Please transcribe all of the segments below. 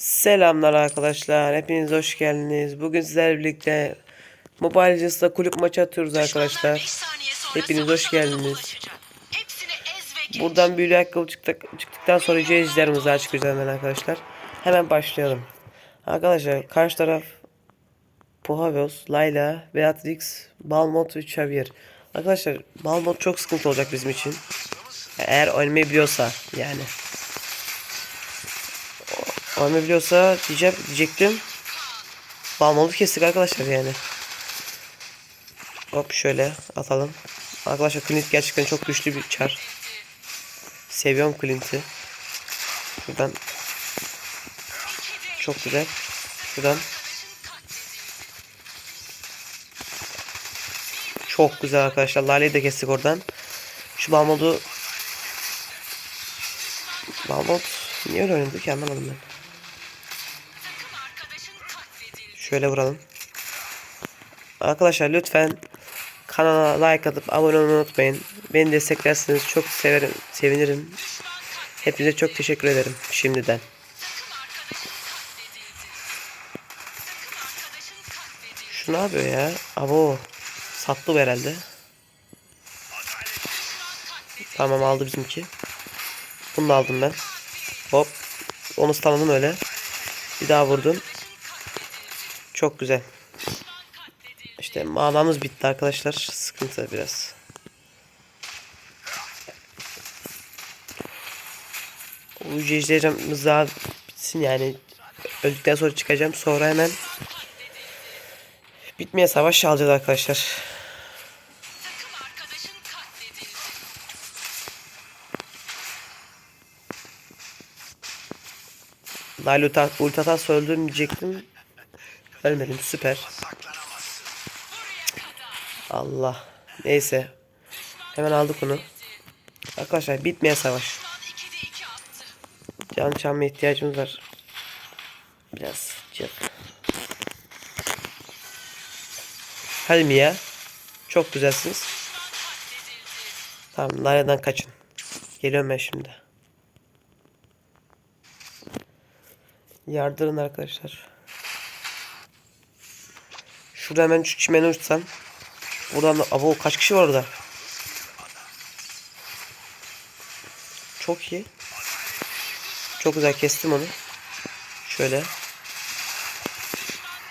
Selamlar arkadaşlar. Hepiniz hoş geldiniz. Bugün sizlerle birlikte Mobile Legends'da kulüp maçı atıyoruz arkadaşlar. Hepiniz hoş geldiniz. Buradan büyülü ayakkabı çıktık, çıktıktan sonra izlerimizi çıkacağız hemen arkadaşlar. Hemen başlayalım. Arkadaşlar karşı taraf Pohavos, Layla, Beatrix, Balmont ve Xavier. Arkadaşlar Balmont çok sıkıntı olacak bizim için. Eğer oynamayı biliyorsa yani. Oynayabiliyorsa diyeceğim, diyecektim. Balmalı kestik arkadaşlar yani. Hop şöyle atalım. Arkadaşlar Clint gerçekten çok güçlü bir çar. Seviyorum Clint'i. Şuradan. Çok güzel. Şuradan. Çok güzel arkadaşlar. Lale'yi de kestik oradan. Şu Balmod'u Balmod niye öyle oynadı ki anlamadım ben. Şöyle vuralım. Arkadaşlar lütfen kanala like atıp abone olmayı unutmayın. Beni desteklerseniz çok severim, sevinirim. Hepinize çok teşekkür ederim şimdiden. Şu ne yapıyor ya? Abo. Sattı bu herhalde. Tamam aldı bizimki. Bunu aldım ben. Hop. Onu stunladım öyle. Bir daha vurdum. Çok güzel. İşte manamız bitti arkadaşlar. Sıkıntı biraz. İzleyeceğimiz daha bitsin yani. Öldükten sonra çıkacağım. Sonra hemen bitmeye savaş alacağız arkadaşlar. Ulti, ulti atarsa öldürmeyecektim. Ölmedim süper. Allah. Neyse. Hemen aldık onu. Arkadaşlar bitmeye savaş. Can çalma ihtiyacımız var. Biraz cık. Hadi Mia. Çok güzelsiniz. Tamam Lale'den kaçın. Geliyorum ben şimdi. Yardırın arkadaşlar. Şurada hemen şu çimene uçsam. Buradan da abo kaç kişi var orada? Çok iyi. Çok güzel kestim onu. Şöyle.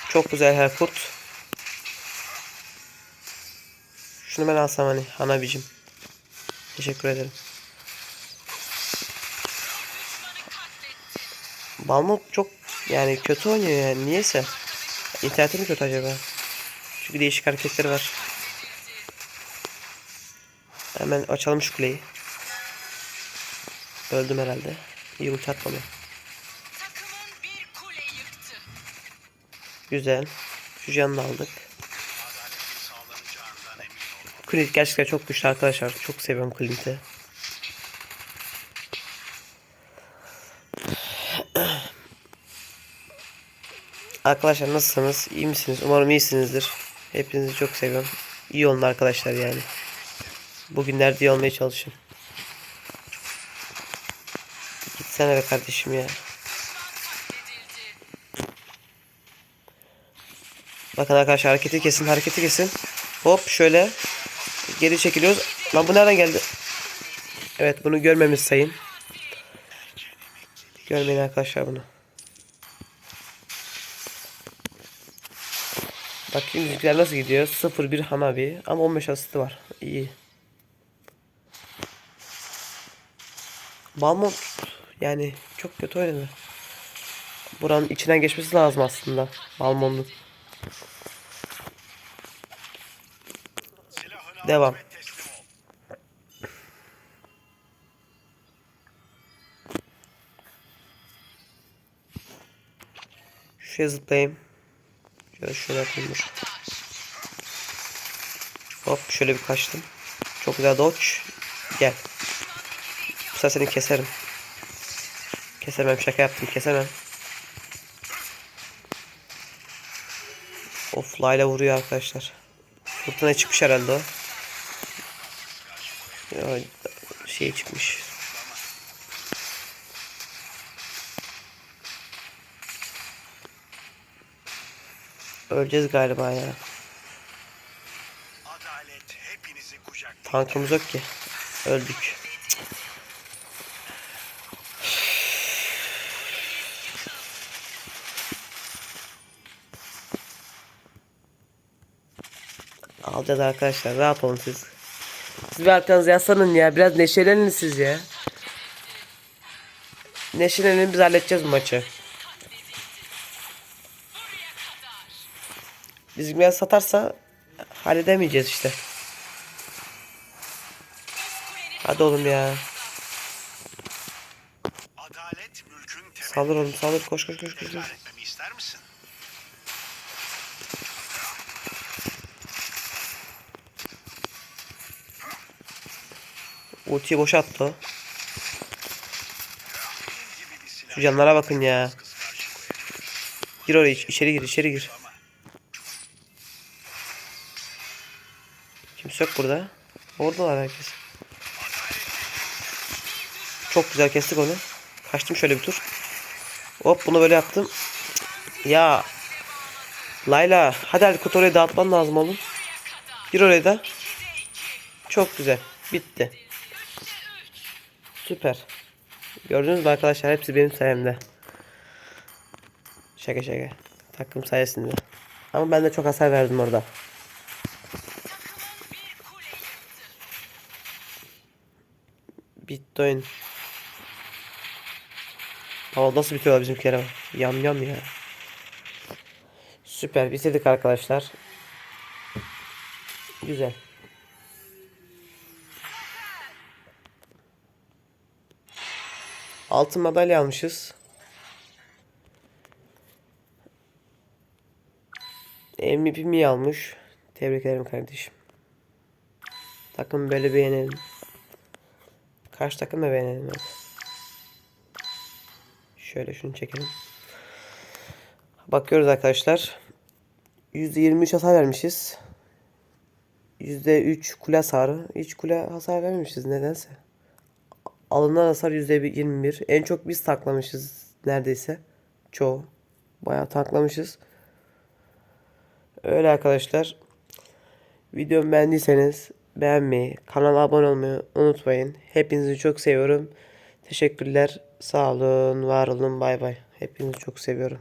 Çok güzel her kurt. Şunu ben alsam hani Hanabicim. Teşekkür ederim. Balmont çok yani kötü oynuyor yani niyeyse. İnterneti mi kötü acaba? Çünkü değişik hareketleri var. Hemen açalım şu kuleyi. Öldüm herhalde. İyi ulti atmadı. Güzel. Şu canını aldık. Clint gerçekten çok güçlü arkadaşlar. Çok seviyorum Clint'i. Arkadaşlar nasılsınız? İyi misiniz? Umarım iyisinizdir. Hepinizi çok seviyorum. İyi olun arkadaşlar yani. Bugünlerde iyi olmaya çalışın. Gitsene be kardeşim ya. Bakın arkadaşlar hareketi kesin hareketi kesin. Hop şöyle. Geri çekiliyoruz. Lan bu nereden geldi? Evet bunu görmemiz sayın. Görmeyin arkadaşlar bunu. Bakayım bizimkiler nasıl gidiyor. 0-1 Hanabi ama 15 asisti var. İyi. Balmont yani çok kötü oynadı. Buranın içinden geçmesi lazım aslında Balmont'un. Devam. Şuraya zıplayayım. Şöyle şöyle yapayım. Hop şöyle bir kaçtım. Çok güzel dodge. Gel. Bu sefer seni keserim. Kesemem şaka yaptım kesemem. Of Layla vuruyor arkadaşlar. Fırtına çıkmış herhalde o. Ya, şey çıkmış. Öleceğiz galiba ya. Adalet hepinizi kucaklayacak. Tankımız yok ki. Öldük. Alacağız arkadaşlar. Rahat olun siz. Siz bir arkanıza yaslanın ya. Biraz neşelenin siz ya. Neşelenin biz halledeceğiz bu maçı. Bizim biraz satarsa halledemeyeceğiz işte. Hadi oğlum ya. Adalet mülkün temeli. Saldır oğlum saldır koş koş koş koş. koş. Ultiyi boşa attı o. Şu canlara bakın ya. Gir oraya iç- içeri gir içeri gir. Kimse yok burada. Oradalar herkes. Çok güzel kestik onu. Kaçtım şöyle bir tur. Hop bunu böyle yaptım. Ya. Layla hadi kutu oraya dağıtman lazım oğlum. Gir oraya da. Çok güzel. Bitti. Süper. Gördünüz mü arkadaşlar hepsi benim sayemde. Şaka şaka. Takım sayesinde. Ama ben de çok hasar verdim orada. Oyun. Ama nasıl bitiyorlar bizimkilere bak. Yam yam ya. Süper bitirdik arkadaşlar. Güzel. Altın madalya almışız. MVP mi almış? Tebrik ederim kardeşim. Takım böyle beğenelim. Kaç takım da beğenelim. Şöyle şunu çekelim. Bakıyoruz arkadaşlar. %23 hasar vermişiz. %3 kule hasarı. Hiç kule hasar vermemişiz nedense. Alınan hasar %21. En çok biz taklamışız neredeyse. Çoğu. Bayağı taklamışız. Öyle arkadaşlar. Videomu beğendiyseniz beğenmeyi, kanala abone olmayı unutmayın. Hepinizi çok seviyorum. Teşekkürler. Sağ olun, var olun. Bay bay. Hepinizi çok seviyorum.